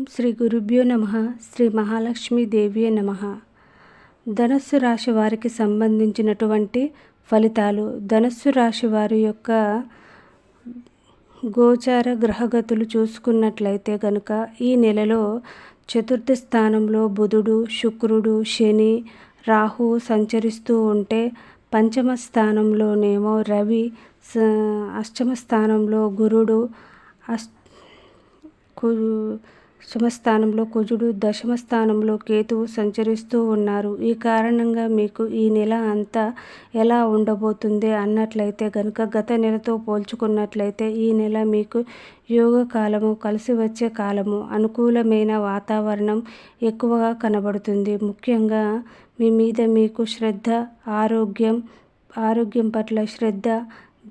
ఓం శ్రీ గురుభ్యో నమ శ్రీ మహాలక్ష్మి నమ. ధనస్సు రాశి వారికి సంబంధించినటువంటి ఫలితాలు. ధనస్సు రాశి వారి యొక్క గోచార గ్రహగతులు చూసుకున్నట్లయితే కనుక ఈ నెలలో చతుర్థ స్థానంలో బుధుడు శుక్రుడు శని రాహు సంచరిస్తూ ఉంటే పంచమ స్థానంలోనేమో రవి అష్టమ స్థానంలో గురుడు అష్ స్థానంలో కుజుడు దశమ స్థానంలో కేతువు సంచరిస్తూ ఉన్నారు. ఈ కారణంగా మీకు ఈ నెల అంతా ఎలా ఉండబోతుంది అన్నట్లయితే కనుక గత నెలతో పోల్చుకున్నట్లయితే ఈ నెల మీకు యోగ కాలము కలిసి వచ్చే కాలము అనుకూలమైన వాతావరణం ఎక్కువగా కనబడుతుంది. ముఖ్యంగా మీ మీద మీకు శ్రద్ధ ఆరోగ్యం ఆరోగ్యం పట్ల శ్రద్ధ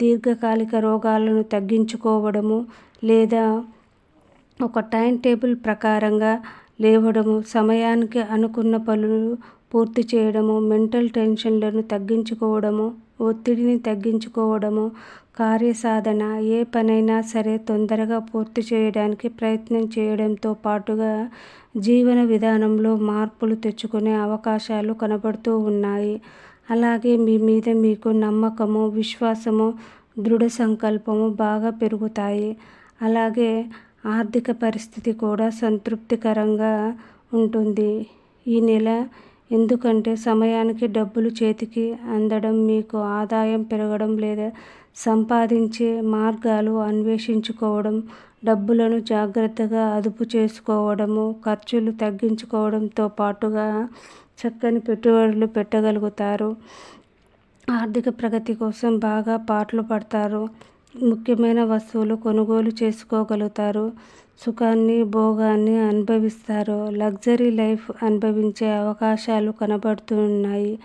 దీర్ఘకాలిక రోగాలను తగ్గించుకోవడము లేదా ఒక టైం టేబుల్ ప్రకారంగా లేవడము సమయానికి అనుకున్న పనులు పూర్తి చేయడము మెంటల్ టెన్షన్లను తగ్గించుకోవడము ఒత్తిడిని తగ్గించుకోవడము కార్యసాధన ఏ పనైనా సరే తొందరగా పూర్తి చేయడానికి ప్రయత్నం చేయడంతో పాటుగా జీవన విధానంలో మార్పులు తెచ్చుకునే అవకాశాలు కనబడుతూ ఉన్నాయి. అలాగే మీ మీద మీకు నమ్మకము విశ్వాసము దృఢ సంకల్పము బాగా పెరుగుతాయి. అలాగే ఆర్థిక పరిస్థితి కూడా సంతృప్తికరంగా ఉంటుంది. ఈ నెల ఎందుకంటే సమయానికి డబ్బులు చేతికి అందడం మీకు ఆదాయం పెరగడం లేదా సంపాదించే మార్గాలు అన్వేషించుకోవడం డబ్బులను జాగ్రత్తగా అదుపు చేసుకోవడము ఖర్చులు తగ్గించుకోవడంతో పాటుగా చక్కని పెట్టుబడులు పెట్టగలుగుతారు. ఆర్థిక ప్రగతి కోసం బాగా పాటలు పడతారు. ముఖ్యమైన వస్తువులు కొనుగోలు చేసుకోగలుగుతారు. సుఖాన్ని భోగాన్ని అనుభవిస్తారు. లగ్జరీ లైఫ్ అనుభవించే అవకాశాలు కనబడుతున్నాయి.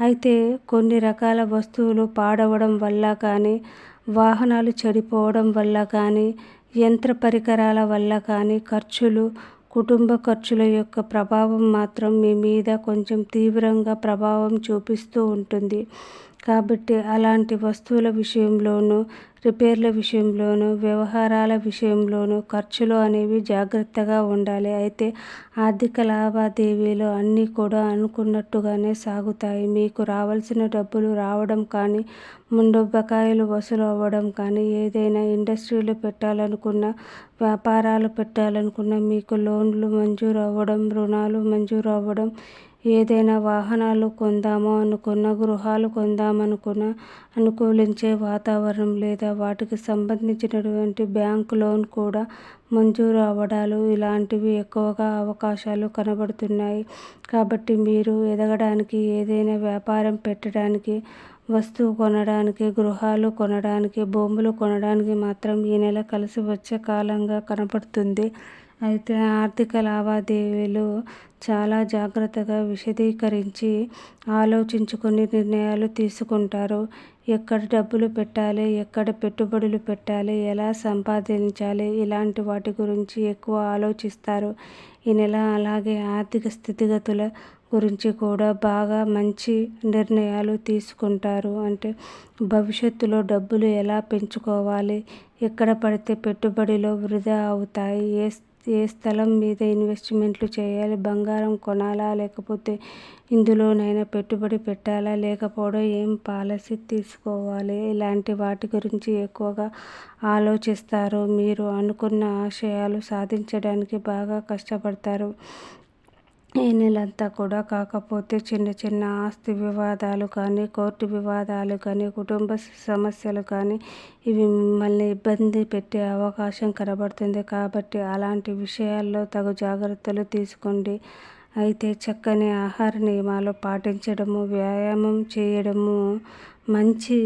అయితే కొన్ని రకాల వస్తువులు పాడవడం వల్ల కానీ వాహనాలు చెడిపోవడం వల్ల కానీ యంత్ర పరికరాల వల్ల కానీ ఖర్చులు కుటుంబ ఖర్చుల యొక్క ప్రభావం మాత్రం మీ మీద కొంచెం తీవ్రంగా ప్రభావం చూపిస్తూ ఉంటుంది. కాబట్టి అలాంటి వస్తువుల విషయంలోనూ రిపేర్ల విషయంలోనూ వ్యవహారాల విషయంలోనూ ఖర్చులు అనేవి జాగ్రత్తగా ఉండాలి. అయితే ఆర్థిక లావాదేవీలు అన్నీ కూడా అనుకున్నట్టుగానే సాగుతాయి. మీకు రావాల్సిన డబ్బులు రావడం కానీ ముందు బకాయిలు వసూలు అవ్వడం కానీ ఏదైనా ఇండస్ట్రీలు పెట్టాలనుకున్న వ్యాపారాలు పెట్టాలనుకున్న మీకు లోన్లు మంజూరు అవ్వడం రుణాలు మంజూరు అవ్వడం ఏదైనా వాహనాలు కొందామో అనుకున్న గృహాలు కొందామనుకున్న అనుకూలించే వాతావరణం లేదా వాటికి సంబంధించినటువంటి బ్యాంకు లోన్ కూడా మంజూరు అవ్వడాలు ఇలాంటివి ఎక్కువగా అవకాశాలు కనబడుతున్నాయి. కాబట్టి మీరు ఎదగడానికి ఏదైనా వ్యాపారం పెట్టడానికి వస్తువు కొనడానికి గృహాలు కొనడానికి భూములు కొనడానికి మాత్రం ఈ నెల కలిసి వచ్చే కాలంగా కనపడుతుంది. అయితే ఆర్థిక లావాదేవీలు చాలా జాగ్రత్తగా విశదీకరించి ఆలోచించుకొని నిర్ణయాలు తీసుకుంటారు. ఎక్కడ డబ్బులు పెట్టాలి ఎక్కడ పెట్టుబడులు పెట్టాలి ఎలా సంపాదించాలి ఇలాంటి వాటి గురించి ఎక్కువ ఆలోచిస్తారు. ఈ నెల అలాగే ఆర్థిక స్థితిగతుల గురించి కూడా బాగా మంచి నిర్ణయాలు తీసుకుంటారు. అంటే భవిష్యత్తులో డబ్బులు ఎలా పెంచుకోవాలి ఎక్కడ పడితే పెట్టుబడిలో వృధా అవుతాయి ఏ ఏ స్థలం మీద ఇన్వెస్ట్మెంట్లు చేయాలి? బంగారం కొనాలా? లేకపోతే ఇందులోనైనా పెట్టుబడి పెట్టాలా? లేకపోవడం ఏం పాలసీ తీసుకోవాలి? ఇలాంటి వాటి గురించి ఎక్కువగా ఆలోచిస్తారు. మీరు అనుకున్న ఆశయాలు సాధించడానికి బాగా కష్టపడతారు. ఈ నెలంతా కూడా కాకపోతే చిన్న చిన్న ఆస్తి వివాదాలు కానీ కోర్టు వివాదాలు కానీ కుటుంబ సమస్యలు కానీ ఇవి మిమ్మల్ని ఇబ్బంది పెట్టే అవకాశం కనబడుతుంది. కాబట్టి అలాంటి విషయాల్లో తగు జాగ్రత్తలు తీసుకోండి. అయితే చక్కని ఆహార నియమాలు పాటించడము వ్యాయామం చేయడము మంచి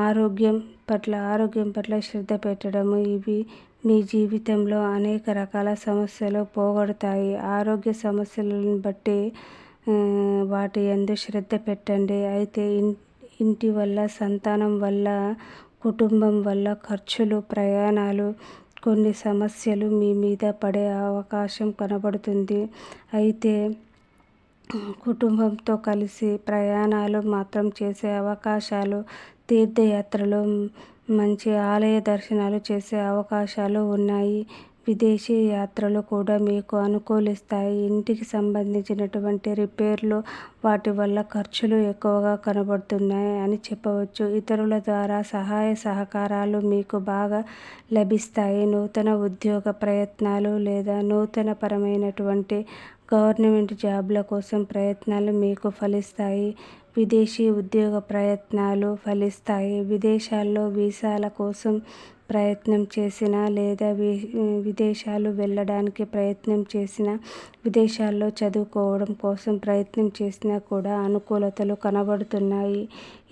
ఆరోగ్యం పట్ల ఆరోగ్యం పట్ల శ్రద్ధ పెట్టడము ఇవి మీ జీవితంలో అనేక రకాల సమస్యలు పోగొడతాయి. ఆరోగ్య సమస్యలను బట్టి వాటి ఎందు శ్రద్ధ పెట్టండి. అయితే ఇంటి వల్ల సంతానం వల్ల కుటుంబం వల్ల ఖర్చులు ప్రయాణాలు కొన్ని సమస్యలు మీ మీద పడే అవకాశం కనబడుతుంది. అయితే కుటుంబంతో కలిసి ప్రయాణాలు మాత్రం చేసే అవకాశాలు తీర్థయాత్రలు మంచి ఆలయ దర్శనాలు చేసే అవకాశాలు ఉన్నాయి. విదేశీ యాత్రలు కూడా మీకు అనుకూలిస్తాయి. ఇంటికి సంబంధించినటువంటి రిపేర్లు వాటి వల్ల ఖర్చులు ఎక్కువగా కనబడుతున్నాయి అని చెప్పవచ్చు. ఇతరుల ద్వారా సహాయ సహకారాలు మీకు బాగా లభిస్తాయి. నూతన ఉద్యోగ ప్రయత్నాలు లేదా నూతన పరమైనటువంటి గవర్నమెంట్ జాబ్ల కోసం ప్రయత్నాలు మీకు ఫలిస్తాయి. విదేశీ ఉద్యోగ ప్రయత్నాలు ఫలిస్తాయి. విదేశాల్లో వీసాల కోసం ప్రయత్నం చేసిన లేదా వి విదేశాలు వెళ్ళడానికి ప్రయత్నం చేసిన విదేశాల్లో చదువుకోవడం కోసం ప్రయత్నం చేసినా కూడా అనుకూలతలు కనబడుతున్నాయి.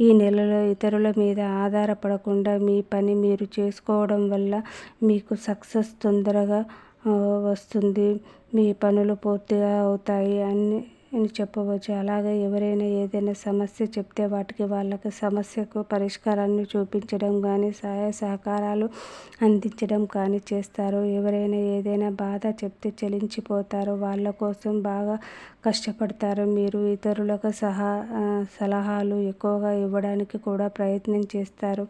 ఈ నెలలో ఇతరుల మీద ఆధారపడకుండా మీ పని మీరు చేసుకోవడం వల్ల మీకు సక్సెస్ తొందరగా వస్తుంది. మీ పనులు పూర్తిగా అవుతాయి. అన్ని అని చెప్పవచ్చు? అలాగే ఎవరైనా ఏదైనా సమస్య చెప్తే వాటికి వాళ్ళకి సమస్యకు పరిష్కారాన్ని చూపించడం కానీ సహాయ సహకారాలు అందించడం కానీ చేస్తారు. ఎవరైనా ఏదైనా బాధ చెప్తే చెలించిపోతారు. వాళ్ళ కోసం బాగా కష్టపడతారు. మీరు ఇతరులకు సహా సలహాలు ఎక్కువగా ఇవ్వడానికి కూడా ప్రయత్నం చేస్తారు.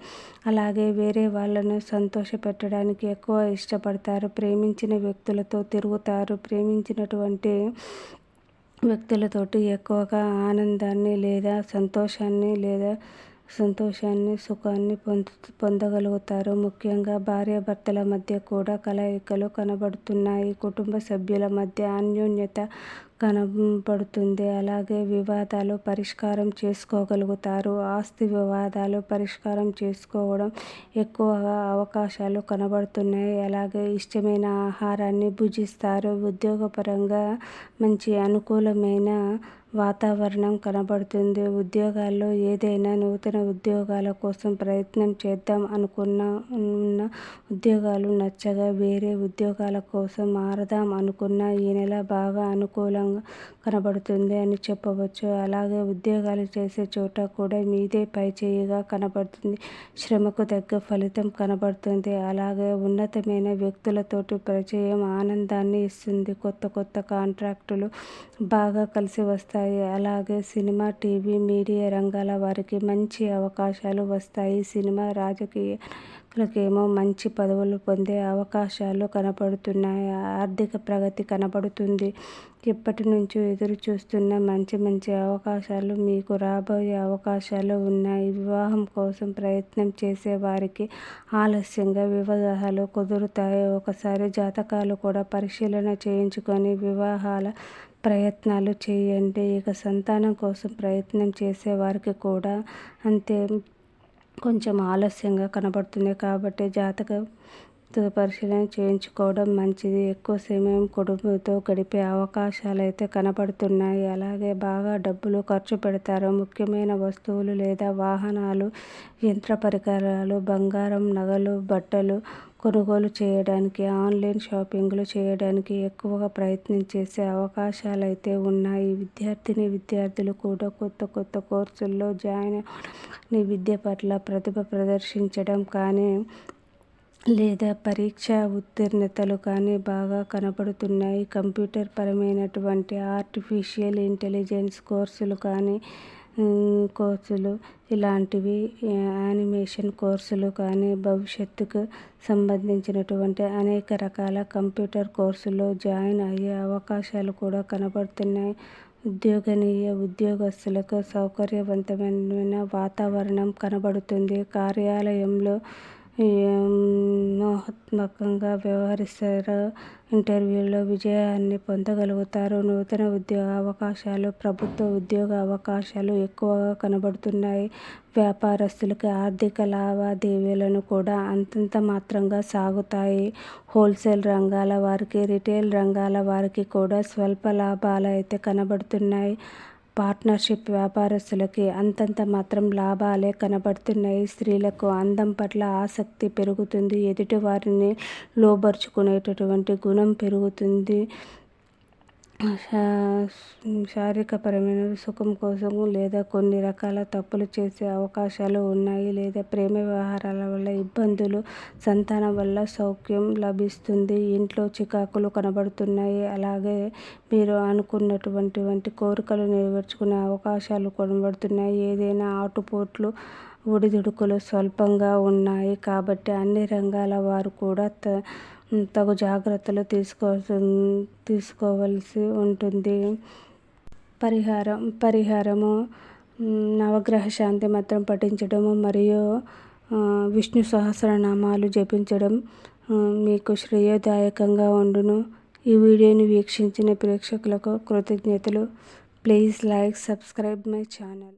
అలాగే వేరే వాళ్ళను సంతోషపెట్టడానికి ఎక్కువ ఇష్టపడతారు. ప్రేమించిన వ్యక్తులతో తిరుగుతారు. ప్రేమించినటువంటి వ్యక్తులతోటి ఎక్కువగా ఆనందాన్ని లేదా సంతోషాన్ని లేదా సంతోషాన్ని సుఖాన్ని పొందు పొందగలుగుతారు. ముఖ్యంగా భార్యాభర్తల మధ్య కూడా కలయికలు కనబడుతున్నాయి. కుటుంబ సభ్యుల మధ్య అన్యోన్యత కనబడుతుంది. అలాగే వివాదాలు పరిష్కారం చేసుకోగలుగుతారు. ఆస్తి వివాదాలు పరిష్కారం చేసుకోవడం ఎక్కువగా అవకాశాలు కనబడుతున్నాయి. అలాగే ఇష్టమైన ఆహారాన్ని భుజిస్తారు. ఉద్యోగపరంగా మంచి అనుకూలమైన వాతావరణం కనబడుతుంది. ఉద్యోగాల్లో ఏదైనా నూతన ఉద్యోగాల కోసం ప్రయత్నం చేద్దాం అనుకున్న ఉన్న ఉద్యోగాలు నచ్చగా వేరే ఉద్యోగాల కోసం మారదాం అనుకున్న ఈ నెల బాగా అనుకూలం అనుకూలంగా కనబడుతుంది అని చెప్పవచ్చు. అలాగే ఉద్యోగాలు చేసే చోట కూడా మీదే పైచేయిగా కనబడుతుంది. శ్రమకు తగ్గ ఫలితం కనబడుతుంది. అలాగే ఉన్నతమైన వ్యక్తులతోటి పరిచయం ఆనందాన్ని ఇస్తుంది. కొత్త కొత్త కాంట్రాక్టులు బాగా కలిసి వస్తాయి. అలాగే సినిమా టీవీ మీడియా రంగాల వారికి మంచి అవకాశాలు వస్తాయి. సినిమా రాజకీయ నాయకులకేమో మంచి పదవులు పొందే అవకాశాలు కనపడుతున్నాయి. ఆర్థిక ప్రగతి కనపడుతుంది. ఎప్పటి నుంచో ఎదురు చూస్తున్న మంచి మంచి అవకాశాలు మీకు రాబోయే అవకాశాలు ఉన్నాయి. వివాహం కోసం ప్రయత్నం చేసే వారికి ఆలస్యంగా వివాహాలు కుదురుతాయి. ఒకసారి జాతకాలు కూడా పరిశీలన చేయించుకొని వివాహాల ప్రయత్నాలు చేయండి. ఇక సంతానం కోసం ప్రయత్నం చేసే వారికి కూడా అంతే కొంచెం ఆలస్యంగా కనబడుతుంది కాబట్టి జాతక పరిశీలన చేయించుకోవడం మంచిది. ఎక్కువ సమయం కుటుంబంతో గడిపే అవకాశాలు అయితే కనబడుతున్నాయి. అలాగే బాగా డబ్బులు ఖర్చు పెడతారు. ముఖ్యమైన వస్తువులు లేదా వాహనాలు యంత్ర పరికరాలు బంగారం నగలు బట్టలు కొనుగోలు చేయడానికి ఆన్లైన్ షాపింగ్లు చేయడానికి ఎక్కువగా ప్రయత్నం చేసే అవకాశాలు అయితే ఉన్నాయి. విద్యార్థిని విద్యార్థులు కూడా కొత్త కొత్త కోర్సుల్లో జాయిన్ అవ్వడం విద్య పట్ల ప్రతిభ ప్రదర్శించడం కానీ లేదా పరీక్ష ఉత్తీర్ణతలు కానీ బాగా కనబడుతున్నాయి. కంప్యూటర్ పరమైనటువంటి ఆర్టిఫిషియల్ ఇంటెలిజెన్స్ కోర్సులు కానీ కోర్సులు ఇలాంటివి యానిమేషన్ కోర్సులు కానీ భవిష్యత్తుకు సంబంధించినటువంటి అనేక రకాల కంప్యూటర్ కోర్సులో జాయిన్ అయ్యే అవకాశాలు కూడా కనబడుతున్నాయి. ఉద్యోగనీయ ఉద్యోగస్తులకు సౌకర్యవంతమైన వాతావరణం కనబడుతుంది. కార్యాలయంలో వ్యూహాత్మకంగా వ్యవహరిస్తారు? ఇంటర్వ్యూలో విజయాన్ని పొందగలుగుతారు. నూతన ఉద్యోగ అవకాశాలు ప్రభుత్వ ఉద్యోగ అవకాశాలు ఎక్కువగా కనబడుతున్నాయి. వ్యాపారస్తులకి ఆర్థిక లావాదేవీలను కూడా అంతంత మాత్రంగా సాగుతాయి. హోల్సేల్ రంగాల వారికి రిటైల్ రంగాల వారికి కూడా స్వల్ప లాభాలు అయితే కనబడుతున్నాయి. పార్ట్నర్షిప్ వ్యాపారస్తులకి అంతంత మాత్రం లాభాలే కనబడుతున్నాయి. స్త్రీలకు అందం పట్ల ఆసక్తి పెరుగుతుంది. ఎదుటి వారిని లోబరుచుకునేటటువంటి గుణం పెరుగుతుంది. శారీరకపరమైన సుఖం కోసం లేదా కొన్ని రకాల తప్పులు చేసే అవకాశాలు ఉన్నాయి లేదా ప్రేమ వ్యవహారాల వల్ల ఇబ్బందులు సంతానం వల్ల సౌఖ్యం లభిస్తుంది ఇంట్లో చికాకులు కనబడుతున్నాయి. అలాగే మీరు అనుకున్నటువంటి వంటి కోరికలు నెరవేర్చుకునే అవకాశాలు కనబడుతున్నాయి. ఏదైనా ఆటుపోట్లు ఒడిదుడుకులు స్వల్పంగా ఉన్నాయి కాబట్టి అన్ని రంగాల వారు కూడా త తగు జాగ్రత్తలు తీసుకోవాల్సి తీసుకోవలసి ఉంటుంది. పరిహారం పరిహారము నవగ్రహ శాంతి మంత్రం పఠించడము మరియు విష్ణు సహస్రనామాలు జపించడం మీకు శ్రేయోదాయకంగా ఉండును. ఈ వీడియోని వీక్షించిన ప్రేక్షకులకు కృతజ్ఞతలు. Please like subscribe my channel.